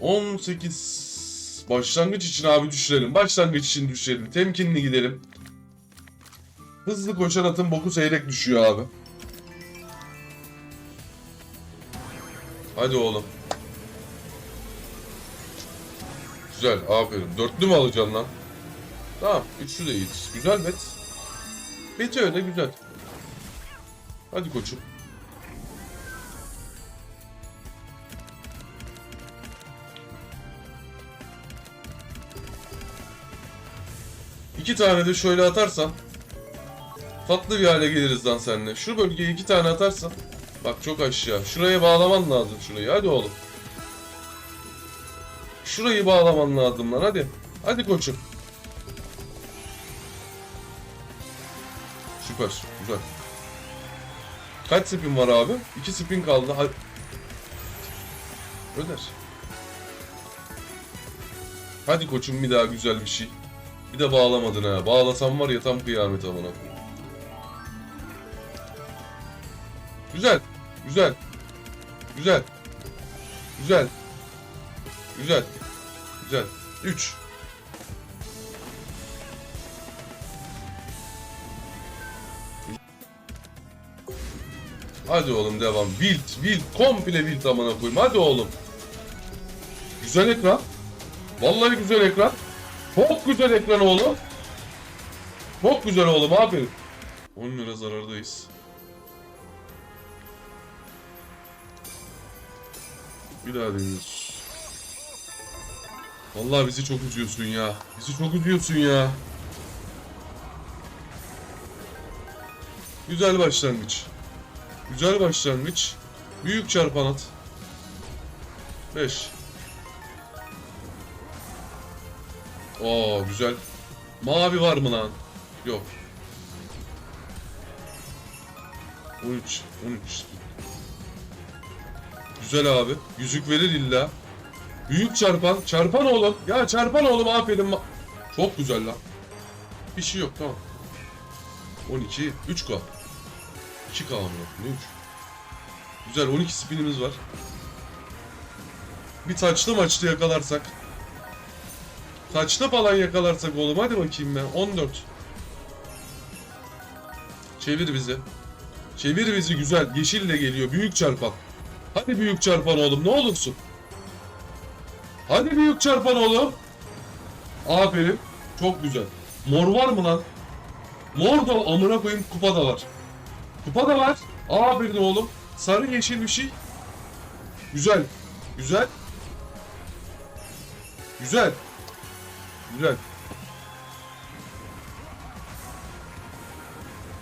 18 başlangıç için abi düşürelim. Başlangıç için düşürelim. Temkinli gidelim. Hızlı koşan atın boku seyrek düşüyor abi. Hadi oğlum. Güzel aferin. Dörtlü mü alacaksın lan? Tamam. Üçlü de iyidir. Güzel bet. Beti öyle güzel. Hadi koçum. İki tane de şöyle atarsan tatlı bir hale geliriz lan seninle. Şu bölgeye iki tane atarsan bak çok aşağı. Şuraya bağlaman lazım şurayı. Hadi oğlum. Şurayı bağlaman lazım lan hadi. Hadi koçum. Süper. Güzel. Kaç spin var abi? İki spin kaldı. Hadi. Öder. Hadi koçum bir daha güzel bir şey. Bir de bağlamadın ha. Bağlasam var ya tam kıyamet amına. Güzel. Güzel. Güzel. Güzel. Güzel. Güzel. 3. Hadi oğlum devam. Wild, wild, komple wild amına koyayım. Hadi oğlum. Güzel ekran. Vallahi güzel ekran. Çok güzel ekran oğlum. Çok güzel oğlum aferin. 10 lira zarardayız. Bir daha deniyoruz. Vallahi bizi çok üzüyorsun ya. Bizi çok üzüyorsun ya. Güzel başlangıç. Güzel başlangıç. Büyük çarpan at. 5. Oo güzel. Mavi var mı lan? Yok. 13. 13. Güzel abi. Yüzük verir illa. Büyük çarpan. Çarpan oğlum. Ya çarpan oğlum aferin. Çok güzel lan. Bir şey yok tamam. 12. 3K. 2K mı? Ne 3? Güzel 12 spinimiz var. Bir taçlı maçlı yakalarsak. Taçlı falan yakalarsak oğlum hadi bakayım ben. 14. Çevir bizi. Çevir bizi güzel. Yeşille geliyor. Büyük çarpan. Hadi büyük çarpan oğlum ne olursun. Hadi büyük çarpan oğlum. Aferin. Çok güzel. Mor var mı lan? Mor da amına koyayım kupa da var. Kupa da var. Aferin oğlum. Sarı yeşil bir şey. Güzel. Güzel. Güzel. Güzel.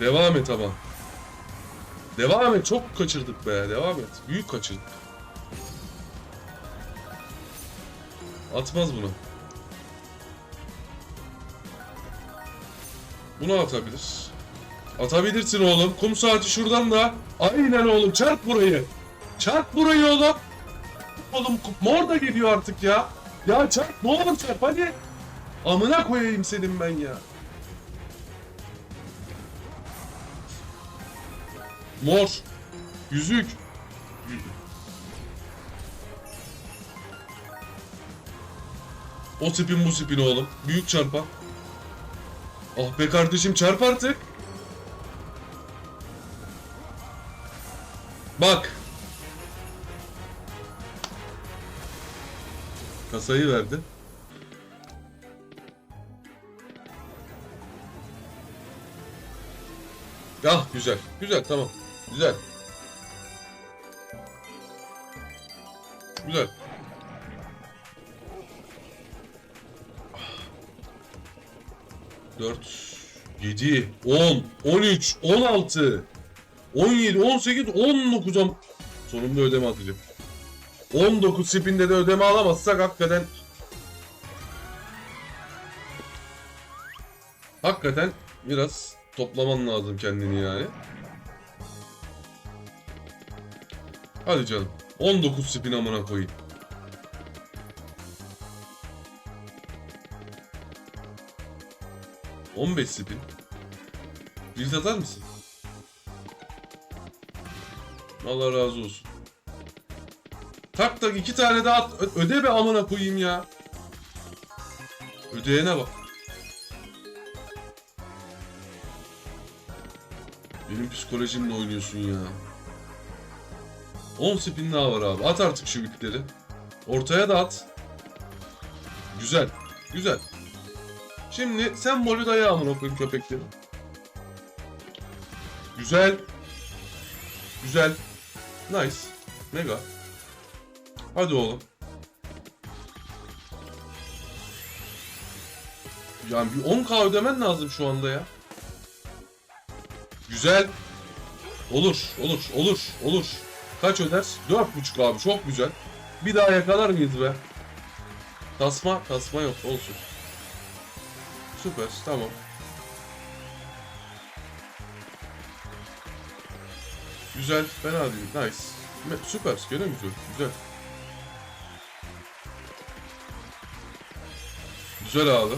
Devam et ama. Devam et. Çok kaçırdık be. Devam et. Büyük kaçırdık. Atmaz bunu. Bunu atabilir. Atabilirsin oğlum. Kum saati şuradan da. Aynen oğlum. Çarp burayı. Çarp burayı oğlum. Oğlum mor da geliyor artık ya. Ya çarp ne olur çarp hadi. Amına koyayım senin ben ya. Mor. Yüzük. O spin bu spin oğlum. Büyük çarpan. Ah be kardeşim çarp artık. Bak. Kasayı verdi. Ah güzel. Güzel tamam. Güzel. Güzel. Dört, yedi, on, on üç, on altı, on yedi, on sekiz, on dokuz, on... Sonunda ödeme atacağım. 19 spinde de ödeme alamazsak hakikaten Hakikaten biraz toplaman lazım kendini yani. Hadi canım. 19 spin amına koyayım. ...15 spin. Bir atar mısın? Allah razı olsun. Tak tak iki tane daha öde be amına koyayım ya. Ödeyene bak. Benim psikolojimle oynuyorsun ya. 10 spin daha var abi. At artık şu ipleri. Ortaya da at. Güzel. Güzel. Şimdi sen molü daya amına koyayım köpekleri. Güzel. Güzel. Nice. Mega. Hadi oğlum. Yani bir 10k ödemen lazım şu anda ya. Güzel. Olur, olur, olur, olur. Kaç öder? 4.5 abi çok güzel. Bir daha yakalar mıyız be? Tasma, tasma yok olsun. Süper, tamam. Güzel, fena değil, nice. Süper, gene güzel, güzel. Güzel abi.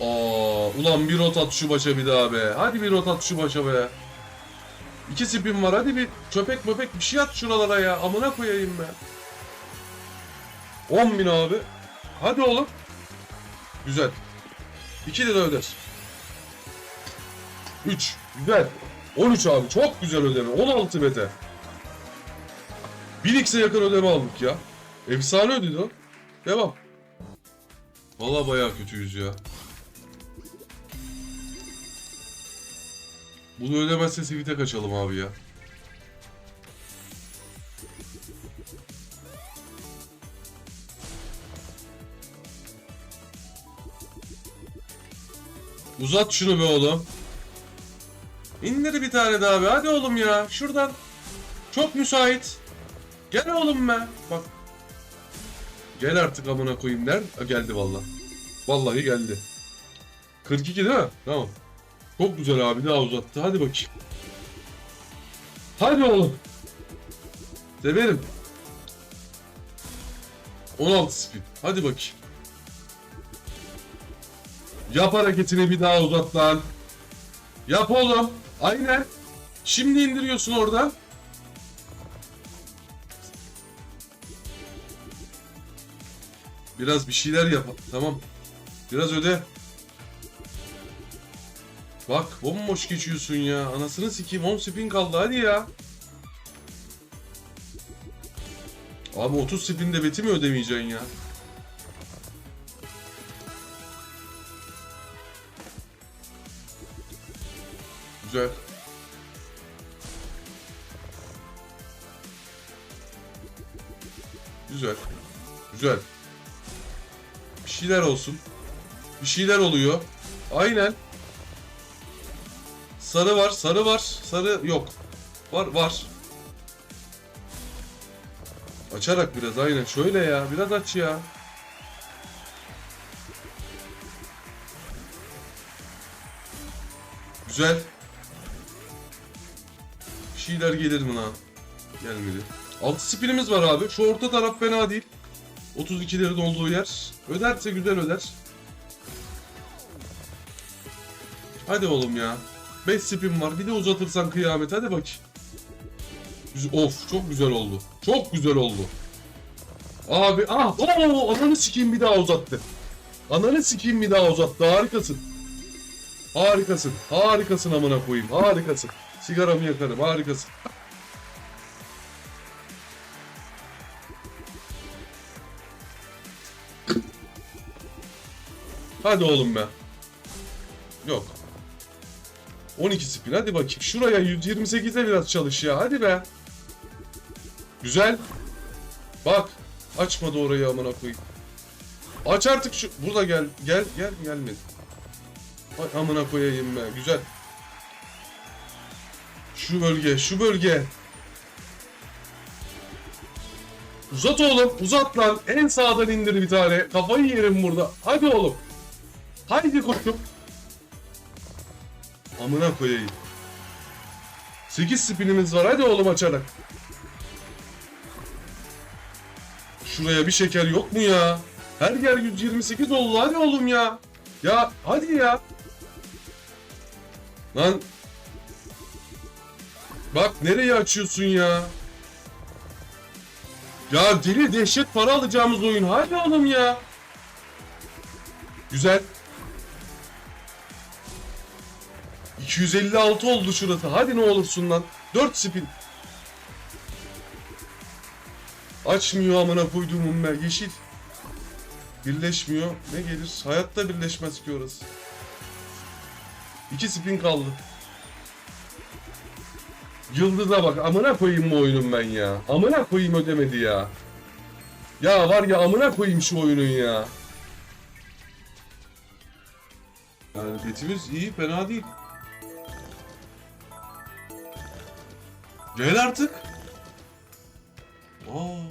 Aa, ulan bir rot at şu başa bir daha be. Hadi bir rot at şu başa be. İki spin var hadi bir köpek möpek bir şey at şuralara ya. Amına koyayım be. 10 bin abi. Hadi oğlum. Güzel. 2 lira öder. 3. Güzel. 13 abi çok güzel ödeme. 16 bete. 1x'e yakın ödeme aldık ya. Efsane ödedi o. Devam. Valla bayağı kötüyüz ya. Bunu ödemezse Sivit'e kaçalım abi ya. Uzat şunu be oğlum. İndir bir tane daha be. Hadi oğlum ya. Şuradan. Çok müsait. Gel oğlum be. Bak. Gel artık amına koyayım der. Geldi valla. Vallahi geldi. 42 değil mi? Tamam. Çok güzel abi daha uzattı. Hadi bakayım. Hadi oğlum. Severim. 16 spin. Hadi bakayım. Yap hareketini bir daha uzat lan. Yap oğlum. Aynen. Şimdi indiriyorsun oradan. Biraz bir şeyler yap. Tamam. Biraz öde. Bak bomboş geçiyorsun ya. Anasını sikeyim 10 spin kaldı hadi ya. Abi 30 spinde beti mi ödemeyeceksin ya? Güzel. Güzel. Güzel. Bir şeyler olsun. Bir şeyler oluyor. Aynen. Sarı var, sarı var, sarı yok. Var, var. Açarak biraz aynen. Şöyle ya, biraz aç ya. Güzel. Bir şeyler gelir mi lan? Gelmedi. 6 spinimiz var abi. Şu orta taraf fena değil. 32'lerin olduğu yer. Öderse güzel öder. Hadi oğlum ya. 5 spin var. Bir de uzatırsan kıyamet. Hadi bak. Of çok güzel oldu. Çok güzel oldu. Abi ah oo ananı sikeyim bir daha uzattı. Ananı sikeyim bir daha uzattı. Harikasın. Harikasın. Harikasın amına koyayım. Harikasın. Sigaramı yakarım. Harikasın. Hadi oğlum be. Yok. 12 spin hadi bakayım. Şuraya 128'e biraz çalış ya. Hadi be. Güzel. Bak. Açmadı orayı amına koyayım. Aç artık şu. Burada gel. Gel gel gelmedi. Ay amına koyayım be. Güzel. Şu bölge, şu bölge. Uzat oğlum, uzat lan. En sağdan indir bir tane. Kafayı yerim burada. Hadi oğlum. Haydi koçum. Amına koyayım. 8 spinimiz var. Hadi oğlum açarak. Şuraya bir şeker yok mu ya? Her yer 128 oldu. Hadi oğlum ya. Ya hadi ya. Lan Bak nereye açıyorsun ya? Ya deli dehşet para alacağımız oyun. Hadi oğlum ya. Güzel. 256 oldu şurası. Hadi ne olursun lan. 4 spin. Açmıyor amına koyduğumun ben. Yeşil. Birleşmiyor. Ne gelir? Hayatta birleşmez ki orası. 2 spin kaldı. Yıldız'a bak. Amına koyayım bu oyunun ben ya. Amına koyayım ödemedi ya. Ya var ya amına koyayım şu oyunun ya. Yani betimiz iyi fena değil. Gel artık. Aa.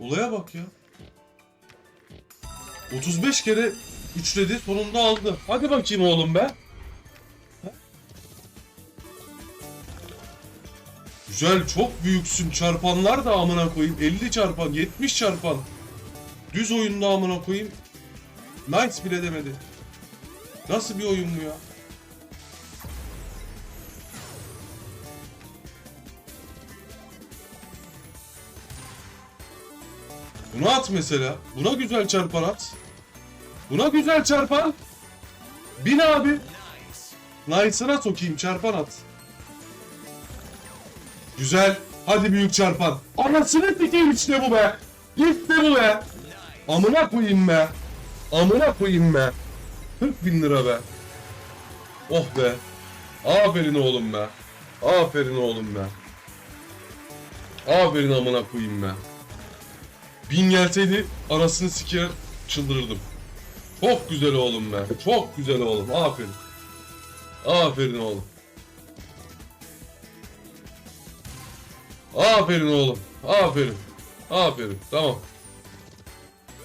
Olaya bak ya. 35 kere üçledi sonunda aldı. Hadi bakayım oğlum be. Güzel çok büyüksün çarpanlar da amına koyayım 50 çarpan 70 çarpan Düz oyunda amına koyayım Nice bile demedi Nasıl bir oyun bu ya Bunu at mesela Buna güzel çarpan at Buna güzel çarpan Bin abi Nice'ına sokayım çarpan at Güzel. Hadi büyük çarpan. Anasını sikeyim işte bu be. İşte bu be. Amına koyayım be. Amına koyayım be. 40 bin lira be. Oh be. Aferin oğlum be. Aferin oğlum be. Aferin amına koyayım be. Bin gelseydi arasını siker çıldırırdım. Çok güzel oğlum be. Çok güzel oğlum. Aferin. Aferin oğlum. Aferin oğlum. Aferin. Aferin. Tamam.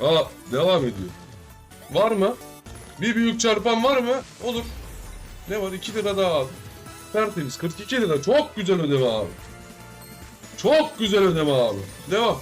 Aa, devam ediyor. Var mı? Bir büyük çarpan var mı? Olur. Ne var? 2 lira daha al. Tertemiz. 42 lira. Çok güzel ödeme abi. Çok güzel ödeme abi. Devam.